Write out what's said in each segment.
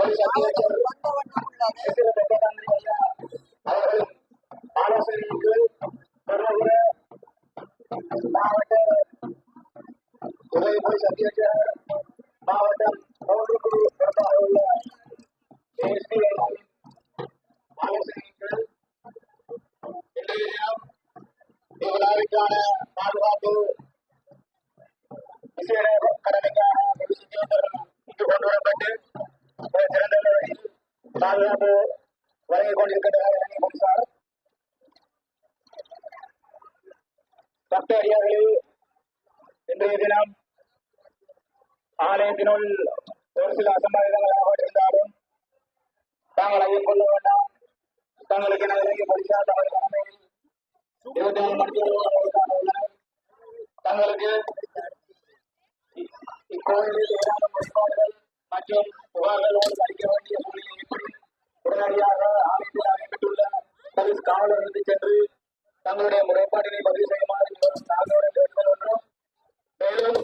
Police அத்தியட்சர் SR வெங்கடாந்திரி ஐயா அவர்களின் ஆலோசனைக்கு பெருமகுர மாவட்ட உதவி போலீஸ் அத்தியட்சர் மாவட்டம் கவுண்டருக்கு பொறுப்பாக உள்ள ஏஎஸ்பி ஆலோசனைக்கு இன்றைய தினம் இவ்விழாவிற்கான பாதுகாப்பு விசேட கடமைக்காக ஒரு சுத்தியோத்தரம் இங்கு கொண்டு வரப்பட்டு ஒரு சிறந்த பாதுகாப்பு வழங்கிக் கொண்டிருக்கின்றனர் பக்த அடியார்களே இன்றைய தினம் ஆலயத்தினுள் ஒரு சில அசம்பாவிதங்கள் ஏற்பட்டிருந்தாலும் தாங்கள் ஐயம் கொள்ள வேண்டாம் தங்களுக்கு என இலங்கை போலீசார் தமது கடமையில் இருபத்தி நாலு மணிக்கு தங்களுக்கு இக்கோயிலில் ஏராளம் வழிபாடுகள் மற்றும் புகார்களோடு அளிக்க வேண்டிய சூழ்நிலை ஏற்படும் உடனடியாக ஆலயத்தில் அமைக்கப்பட்டுள்ள போலீஸ் காவலர்களுக்கு சென்று தங்களுடைய முறைப்பாட்டினை பதிவு செய்யுமாறு மிகவும் தாழ்மையுடன் கேட்டுக்கொள்கின்றோம் மேலும்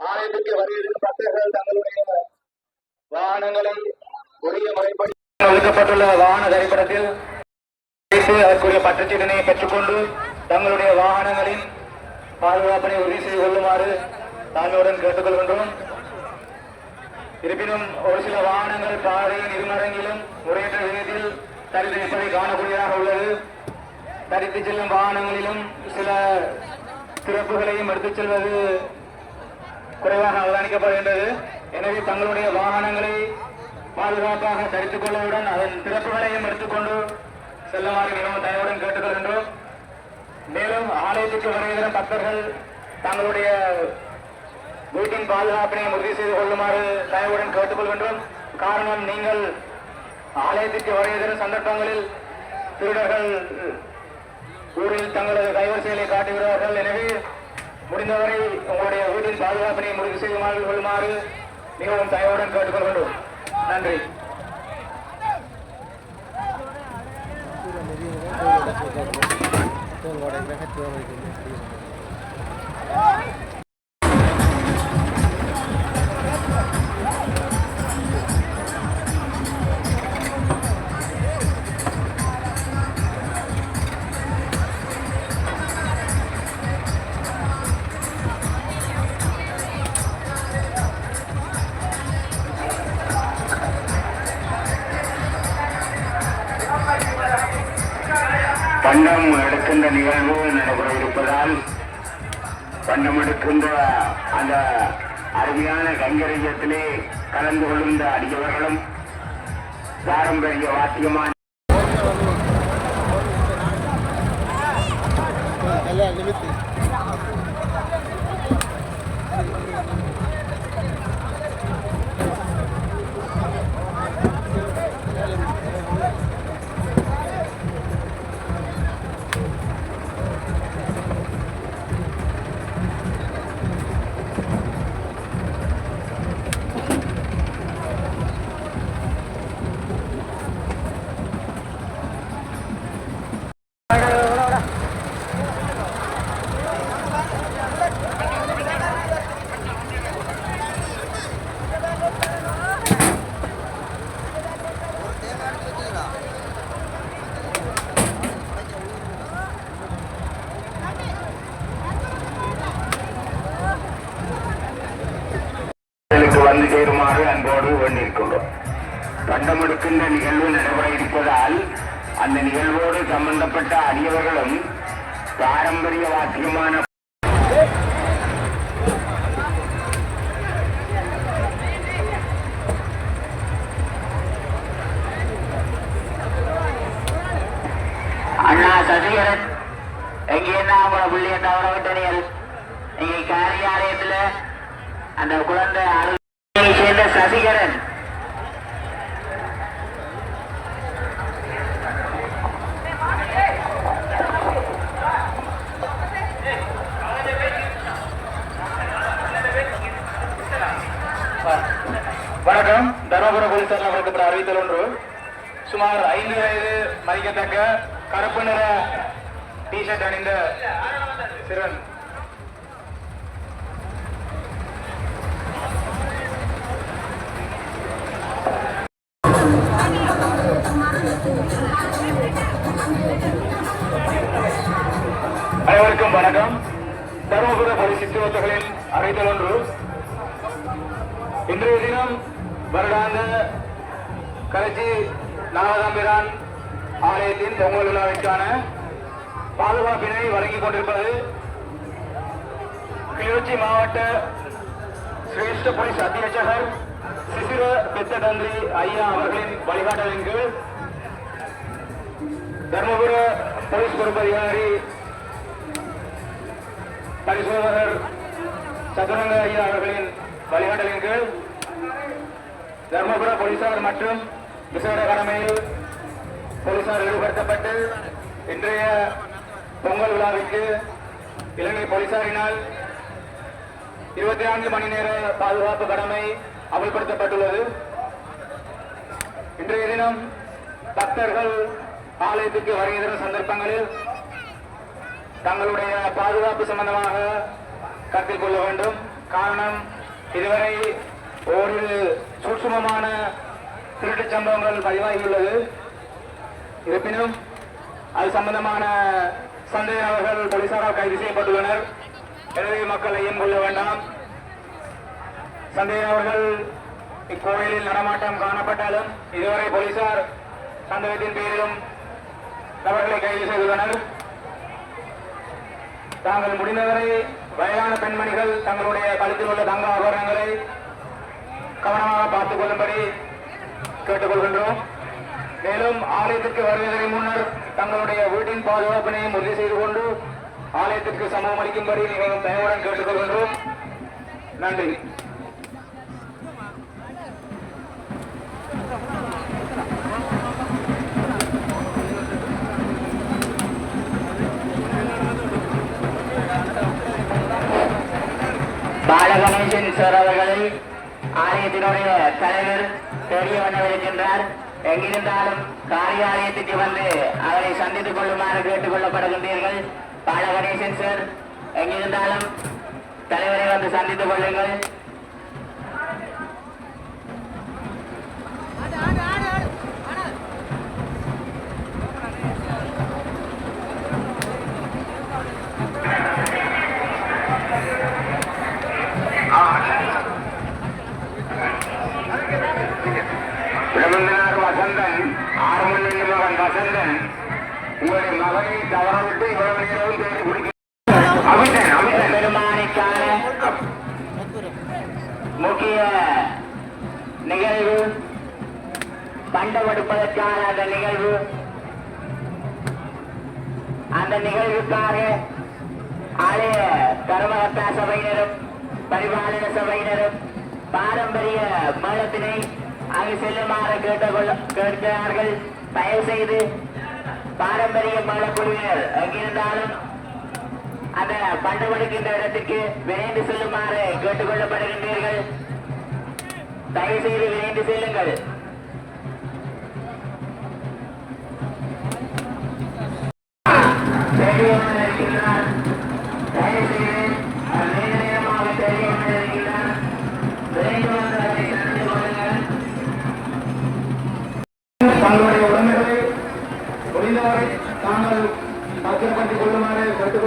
ஆலயத்திற்கு வருகிற பக்தர்கள் தங்களுடைய வாகனங்களை உரிய முறைப்படி ஒதுக்கப்பட்டுள்ள வாகன திரைப்படத்தில் அதற்குரிய பற்றுச்சீட்டினை பெற்றுக்கொண்டு தங்களுடைய வாகனங்களின் பாதுகாப்பினை உறுதி செய்து கொள்ளுமாறு தாழ்மையுடன் கேட்டுக்கொள்கின்றோம். இருப்பினும் ஒரு சில வாகனங்கள் பாதையின் இருமரங்கிலும் முறையற்ற விதத்தில் தரித்து நிற்பதை காணக்கூடியதாக உள்ளது. தரித்து செல்லும் வாகனங்களிலும் சில சிறப்புகளையும் எடுத்துச் செல்வது குறைவாக அவதானிக்கப்படுகின்றது. எனவே தங்களுடைய வாகனங்களை பாதுகாப்பாக தரித்துக் கொள்வதுடன் அதன் சிறப்புகளையும் எடுத்துக்கொண்டு செல்லுமாறு மிகவும் தயவுடன் கேட்டுக்கொள்கின்றோம். மேலும் ஆலயத்துக்கு வருகிற பக்தர்கள் தங்களுடைய வீட்டின் பாதுகாப்பினை உறுதி செய்து கொள்ளுமாறு தயவுடன் கேட்டுக்கொள்கின்றோம் காரணம் நீங்கள் ஆலயத்திற்கு வருகிற சந்தர்ப்பங்களில் திருடர்கள் ஊரில் தங்களது கைவரிசைகளை காட்டுகிறார்கள் எனவே முடிந்தவரை உங்களுடைய வீட்டின் பாதுகாப்பினை உறுதி செய்து கொள்ளுமாறு மிகவும் தயவுடன் கேட்டுக்கொள்கின்றோம் நன்றி. பண்டம் எடுக்கின்ற நிகழ்வு நடைபெற இருப்பதால் வண்ணம் எடுக்கின்ற அந்த அருமையான கைங்கரியத்திலே கலந்து கொள்கின்ற அடியவர்களும் பாரம்பரிய வாத்தியமான இந்த நிகழ்வோடு சம்பந்தப்பட்ட அரியவர்களும் பாரம்பரிய வாக்கியமான அண்ணா சசிகரன் எங்கேன்னா உங்களை புள்ளிய தவற விட்டனியல் இங்கே காரியாலயத்தில் அந்த குழந்தை அருள் சேர்ந்த சசிகரன். வணக்கம் தருமபுர போலீசார் அவருக்கு அறிவித்தல் ஒன்று. சுமார் ஐந்து வயது மதிக்கத்தக்க கருப்பு நிற டிஷர்ட் அணிந்த சிறுவன். கரைச்சி நாகதாம்பிரான் ஆலயத்தின் பொங்கல் விழாவிற்கான பாதுகாப்பினை வழங்கிக் கொண்டிருப்பது கிளிநொச்சி மாவட்ட சிரேஷ்ட போலீஸ் அத்தியட்சகர் சிசிர பெத்ததந்திரி ஐயா அவர்களின் வழிகாட்டலின் கீழ் தர்மபுர போலீஸ் பொறுப்பதிகாரி பரிசோதகர் சதுரங்க ஐயா அவர்களின் வழிகாட்டலின் கீழ் தர்மபுர போலீசார் மற்றும் விசேட கடமையில் போலீசார் ஈடுபடுத்தப்பட்டு இன்றைய பொங்கல் விழாவிற்கு இலங்கை போலீசாரினால் இருபத்தி நான்கு மணி நேர பாதுகாப்பு கடமை அமல்படுத்தப்பட்டுள்ளது. இன்றைய தினம் பக்தர்கள் ஆலயத்துக்கு வருகின்ற சந்தர்ப்பங்களில் தங்களுடைய பாதுகாப்பு சம்பந்தமாக கருத்தில் கொள்ள வேண்டும். காரணம் இதுவரை ஒரு சூட்சுமமான திருட்டுச் சம்பவங்கள் பதிவாகியுள்ளது. இருப்பினும் அது சம்பந்தமான சந்தேக நபர்கள் போலீசாரால் கைது செய்யப்பட்டுள்ளனர். எனவே மக்கள் ஐயம் கொள்ள வேண்டாம்? சந்தேக நபர்கள் இக்கோயிலில் நடமாட்டம் காணப்பட்டாலும் இதுவரை போலீசார் சந்தேகத்தின் பேரிலும் நபர்களை கைது செய்துள்ளனர். தாங்கள் முடிந்தவரை வயதான பெண்மணிகள் தங்களுடைய கழுத்தில் உள்ள தங்க ஆபரணங்களை கவனமாக பார்த்துக் கொள்ளும்படி கேட்டுக்கொள்கின்றோம். மேலும் ஆலயத்திற்கு வருவதற்கு முன்னர் தங்களுடைய வீட்டின் பாதுகாப்பினையும் உறுதி செய்து கொண்டு ஆலயத்திற்கு சமூகம் அளிக்கும்படி மிகவும் தயவுடன் கேட்டுக்கொள்கின்றோம். நன்றி. பாலகணேசன் சார் அவர்களை ஆலயத்தினுடைய தலைவர் தெரிய வந்தவிருக்கின்றார் எங்கிருந்தாலும் காரியாலயத்துக்கு வந்து அவரை சந்தித்துக் கொள்ளுமாறு கேட்டுக் கொள்ளப்படுகின்றீர்கள். பாலகணேசன் சார் எங்கிருந்தாலும் தலைவரை வந்து சந்தித்துக் கொள்ளுங்கள். பிரபந்தனார் வசந்தன் ஆறுமணி மகன் வசந்தன். உங்களுடைய மகனை தவறவிட்டு இவ்வளவு நேரம் தேடி பிடிக்க அமிதன் அமிதன் பெருமானைக்கான முக்கிய நிகழ்வு பண்டமெடுப்பதற்கான அந்த நிகழ்வு. அந்த நிகழ்வுக்காக ஆலய கர்மகர்த்தா சபையினரும் பரிபாலன சபையினரும் பாரம்பரிய மேளத்தினை அங்கு செல்லுமாறு கேட்டுக்கொள்ள கேட்கிறார்கள். தயவு செய்து பாரம்பரிய மேளக்குழுவினர் எங்கிருந்தாலும் அந்த பண்டு கொடுக்கின்ற இடத்திற்கு விரைந்து செல்லுமாறு கேட்டுக்கொள்ளப்படுகின்றீர்கள். தயவு செய்து விரைந்து செல்லுங்கள். Thank you.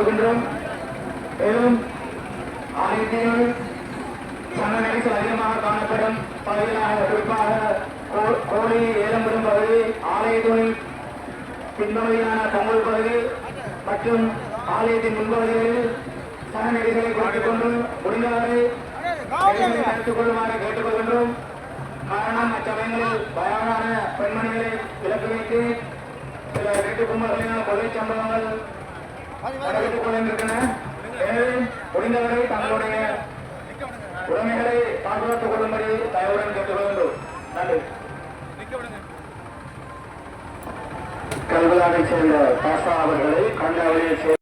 கொள்ளுமாறு கேட்டுக்கொள்கின்றோம் மேலும் ஆலயத்தில் சன நெரிசல் அதிகமாக காணப்படும் பகுதிகளாக குறிப்பாக கோழி ஏலம்படும் பகுதி ஆலயத்தின் பின்பகுதியான பொங்கல் பகுதி மற்றும் ஆலயத்தின் முன்பகுதிகளில் சன நெரிசலை குறைத்துக் கொண்டு முடிந்தவரை நெரிசலை தடுத்துக் கொள்ளுமாறு கேட்டுக்கொள்கின்றோம். காரணம் அச்சமயங்களில் பயானான பெண்மணிகளை விலக்கு வைத்து சில வீட்டு கும்பல்களினால் கொலை சம்பவங்கள் நடைபெற்றுக் கொண்டிருக்கின்றன எனவே முடிந்தவரை தங்களுடைய உடைமைகளை பாதுகாத்துக் கொள்ளும்படி தயவுடன் கேட்டுக் கேட்டுக்கொள்கின்றோம் நன்றி கல்வியாரைச் சேர்ந்த பாசா அவர்களை கண்டாவளியை சேர்ந்த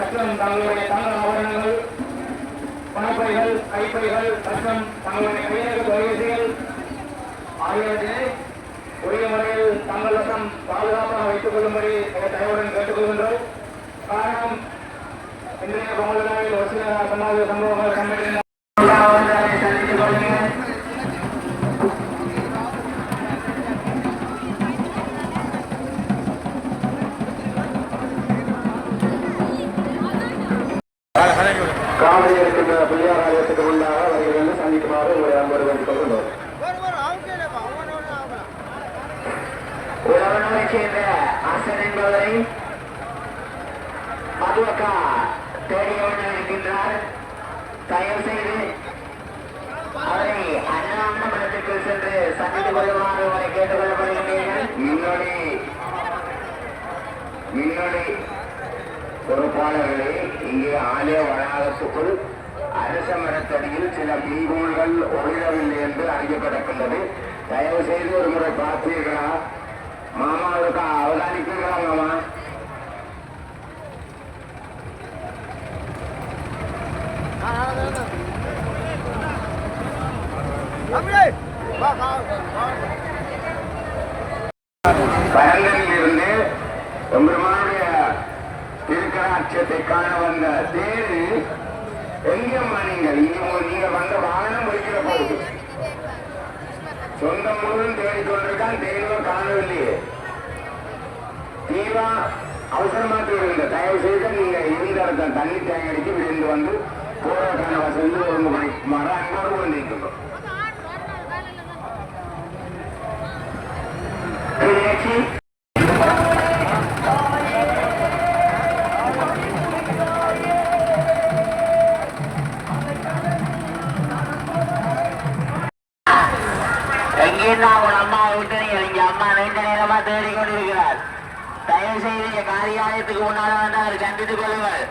மற்றும் தங்களுடைய தங்க ஆபரணங்கள் பணப்பைகள் கைப்பைகள் மற்றும் தங்களுடைய கையக தொலைபேசிகள். ஆகியவற்றினை உரிய முறையில் தங்கள் வசம் பாதுகாப்பாக வைத்துக் கொள்ளும்படி எங்கள் தயவுடன் கேட்டுக்கொள்கின்றோம் காரணம் இன்றைய பொங்கல் விழாவில் ஒரு சில சமாஜ சம்பவங்கள் கண்டிருந்த சந்தித்துக் கொள்கிறேன் தயவு செய்து அவரை அண்ணாமடத்துக்கு சென்று சந்தித்துக் கொள்ளுமாறு அவரை கேட்டுக்கொள்ளப்படுகின்றீர்கள். முன்னணி முன்னணி பொறுப்பாளர்களே இங்கே ஆலய வளாகத்துக்குள் அரச மரத்தடியில் சில பின்புல்கள் ஒளிரவில்லை என்று அறியப்பட்டிருக்கின்றது. தயவு செய்து ஒரு முறை பார்த்தீர்களா? மாமாவுக்கு அவதானிப்பீர்களா மாமா பரந்தனில் இருந்து எம்பெருமானுடைய திருக்கராட்சியத்தை காண வந்த தேரு எங்கம்மா நீங்கள் இங்க உங்க- நீங்க வந்த வாகனம் முடிக்கிற போகுது சொந்தம் முழுவதும் தேடி கொண்டிருக்கான் தேர்வை காணவில்லையே. தீவா அவசரமா இருந்த தயவு செய்து நீங்க இருந்த இடத்துல தண்ணி அடிச்சு விழுந்து வந்து போறதுக்கான வசதி ஒழுங்கு பண்ணிக்குமாறு அன்போடு கொண்டிருக்கிறோம் மீனாட்சி தேடிக்கொண்டிருக்கிறார் தயவு செய்து காரியாலயத்துக்கு முன்னால் வந்து கண்டித்துக் கொள்ளுங்கள்.